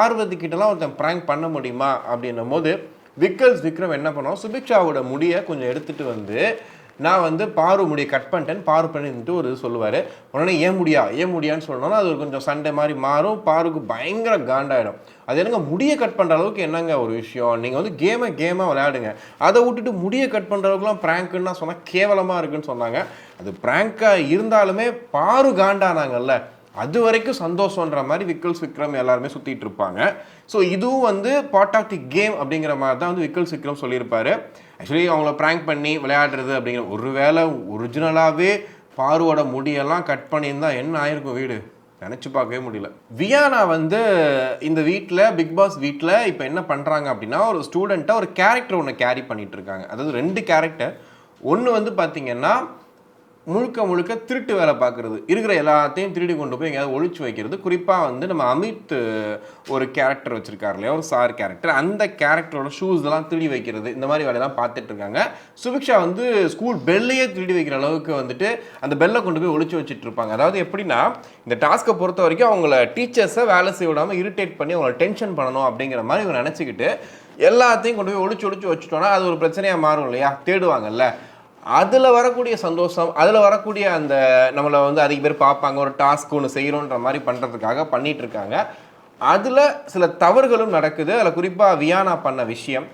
பார்வதி கிட்டலாம் ஒருத்தன் ப்ராங்க் பண்ண முடியுமா அப்படின்னும் போது விக்கல்ஸ் விக்ரம் என்ன பண்ணுவோம் சுபிக்ஷாவோட முடியை கொஞ்சம் எடுத்துகிட்டு வந்து நான் வந்து பாரு முடியை கட் பண்ணிட்டேன் பாரு பண்ணிட்டு ஒரு சொல்லுவார். உடனே ஏன் முடியா? ஏன் முடியான்னு சொல்லணும்னா அது ஒரு கொஞ்சம் சண்டை மாதிரி மாறும் பாருக்கு பயங்கர காண்டாயிடும். அது என்னங்க முடியை கட் பண்ணுற அளவுக்கு என்னங்க ஒரு விஷயம்? நீங்கள் வந்து கேமை கேமாக விளையாடுங்க. அதை விட்டுட்டு முடியை கட் பண்ணுற அளவுக்குலாம் ப்ராங்க்குன்னா நான் சொன்னால் கேவலமாக இருக்குன்னு சொன்னாங்க. அது ப்ராங்காக இருந்தாலுமே பாரு காண்டானாங்கல்ல. அது வரைக்கும் சந்தோஷன்ற மாதிரி விக்கல்ஸ் விக்ரம் எல்லாருமே சுற்றிட்டு இருப்பாங்க. ஸோ இதுவும் வந்து பார்ட் ஆஃப் தி கேம் அப்படிங்கிற மாதிரி தான் வந்து விக்கல்ஸ் விக்ரம் சொல்லியிருப்பாரு. ஆக்சுவலி அவங்கள ப்ராங்க் பண்ணி விளையாடுறது அப்படிங்கிற ஒருவேளை ஒரிஜினலாகவே பாருவோட முடியெல்லாம் கட் பண்ணியிருந்தா என்ன ஆயிருக்கும் வீடு? நினச்சி பார்க்கவே முடியல. வியானா வந்து இந்த வீட்டில் பிக் பாஸ் வீட்டில் இப்போ என்ன பண்ணுறாங்க அப்படின்னா ஒரு ஸ்டூடெண்ட்டை ஒரு கேரக்டர் ஒன்று கேரி பண்ணிகிட்டு இருக்காங்க. அதாவது ரெண்டு கேரக்டர் ஒன்று வந்து பார்த்திங்கன்னா முழுக்க முழுக்க திருட்டு வேலை பார்க்குறது. இருக்கிற எல்லாத்தையும் திருடி கொண்டு போய் எங்கேயாவது ஒழிச்சு வைக்கிறது. குறிப்பாக வந்து நம்ம அமித் ஒரு கேரக்டர் வச்சிருக்காரு இல்லையா? ஒரு சார் கேரக்டர் அந்த கேரக்டரோட ஷூஸ் எல்லாம் திருடி வைக்கிறது. இந்த மாதிரி வேலையெல்லாம் பார்த்துட்டு இருக்காங்க. சுபிக்ஷா வந்து ஸ்கூல் பெல்லையே திருடி வைக்கிற அளவுக்கு வந்துட்டு அந்த பெல்லை கொண்டு போய் ஒழிச்சு வச்சுட்டு இருப்பாங்க. அதாவது எப்படின்னா இந்த டாஸ்க்கை பொறுத்த வரைக்கும் அவங்கள டீச்சர்ஸை வேலை செய்ய விடாமல் இரிட்டேட் பண்ணி அவங்கள டென்ஷன் பண்ணணும் அப்படிங்கிற மாதிரி இவங்க நினச்சிக்கிட்டு எல்லாத்தையும் கொண்டு போய் ஒழிச்சு ஒழிச்சு வச்சுட்டோன்னா அது ஒரு பிரச்சனையாக மாறும் இல்லையா? தேடுவாங்கல்ல. அதில் வரக்கூடிய சந்தோஷம் அதில் வரக்கூடிய அந்த நம்மளை வந்து அதிக பேர் பார்ப்பாங்க ஒரு டாஸ்க் ஒன்று செய்கிறோன்ற மாதிரி பண்ணுறதுக்காக பண்ணிகிட்ருக்காங்க இருக்காங்க. அதில் சில தவறுகளும் நடக்குது. அதில் குறிப்பாக வியானா பண்ண விஷயம்.